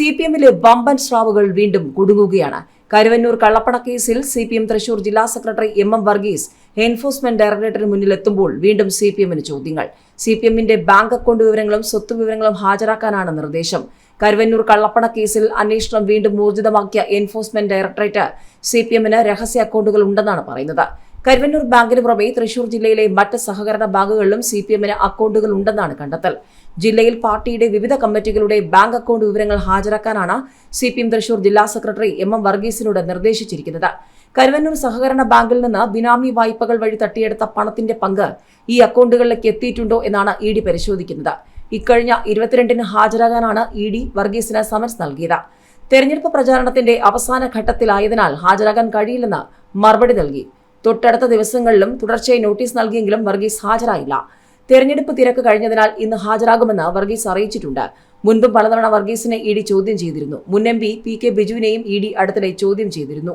C P എമ്മിലെ വമ്പൻ സ്രാവുകൾ വീണ്ടും കുടുങ്ങുകയാണ്. കരുവന്നൂർ കള്ളപ്പണ കേസിൽ സി പി എം തൃശൂർ ജില്ലാ secretary M M Varghese enforcement ഡയറക്ടറേറ്റിന് മുന്നിലെത്തുമ്പോൾ വീണ്ടും സി പി എമ്മിന് ചോദ്യങ്ങൾ. സി പി എമ്മിന്റെ ബാങ്ക് അക്കൗണ്ട് വിവരങ്ങളും സ്വത്ത് വിവരങ്ങളും ഹാജരാക്കാനാണ് നിർദ്ദേശം. കരുവന്നൂർ കള്ളപ്പണ കേസിൽ അന്വേഷണം വീണ്ടും ഊർജിതമാക്കിയ എൻഫോഴ്സ്മെന്റ് ഡയറക്ടറേറ്റ് സി പി എമ്മിന് രഹസ്യ അക്കൗണ്ടുകൾ ഉണ്ടെന്നാണ് പറയുന്നത്. കരുവന്നൂർ ബാങ്കിന് പുറമെ തൃശൂർ ജില്ലയിലെ മറ്റ് സഹകരണ ബാങ്കുകളിലും സി പി എമ്മിന് അക്കൗണ്ടുകൾ ഉണ്ടെന്നാണ് കണ്ടെത്തൽ. ജില്ലയിൽ പാർട്ടിയുടെ വിവിധ കമ്മിറ്റികളുടെ ബാങ്ക് അക്കൗണ്ട് വിവരങ്ങൾ ഹാജരാക്കാനാണ് സി പി എം തൃശൂർ ജില്ലാ സെക്രട്ടറി എം എം വർഗീസിനോട് നിർദ്ദേശിച്ചിരിക്കുന്നത്. കരുവന്നൂർ സഹകരണ ബാങ്കിൽ നിന്ന് ബിനാമി വായ്പകൾ വഴി തട്ടിയെടുത്ത പണത്തിന്റെ പങ്ക് ഈ അക്കൗണ്ടുകളിലേക്ക് എത്തിയിട്ടുണ്ടോ എന്നാണ് ഇ ഡി പരിശോധിക്കുന്നത്. ഇക്കഴിഞ്ഞ ഇരുപത്തിരണ്ടിന് ഹാജരാകാനാണ് ഇ ഡി വർഗീസിന് സമൻസ് നൽകിയത്. തെരഞ്ഞെടുപ്പ് പ്രചാരണത്തിന്റെ അവസാന ഘട്ടത്തിലായതിനാൽ ഹാജരാകാൻ കഴിയില്ലെന്ന് മറുപടി നൽകി. തൊട്ടടുത്ത ദിവസങ്ങളിലും തുടർച്ചയായി നോട്ടീസ് നൽകിയെങ്കിലും വർഗീസ് ഹാജരായില്ല. തെരഞ്ഞെടുപ്പ് തിരക്ക് കഴിഞ്ഞതിനാൽ ഇന്ന് ഹാജരാകുമെന്ന് വർഗീസ് അറിയിച്ചിട്ടുണ്ട്. മുൻപ് പലതവണ വർഗീസിനെ ഇ ഡി ചോദ്യം ചെയ്തിരുന്നു. മുൻ എം പി പി കെ ബിജുവിനെയും ഇ ഡി അടുത്തിടെ ചോദ്യം ചെയ്തിരുന്നു.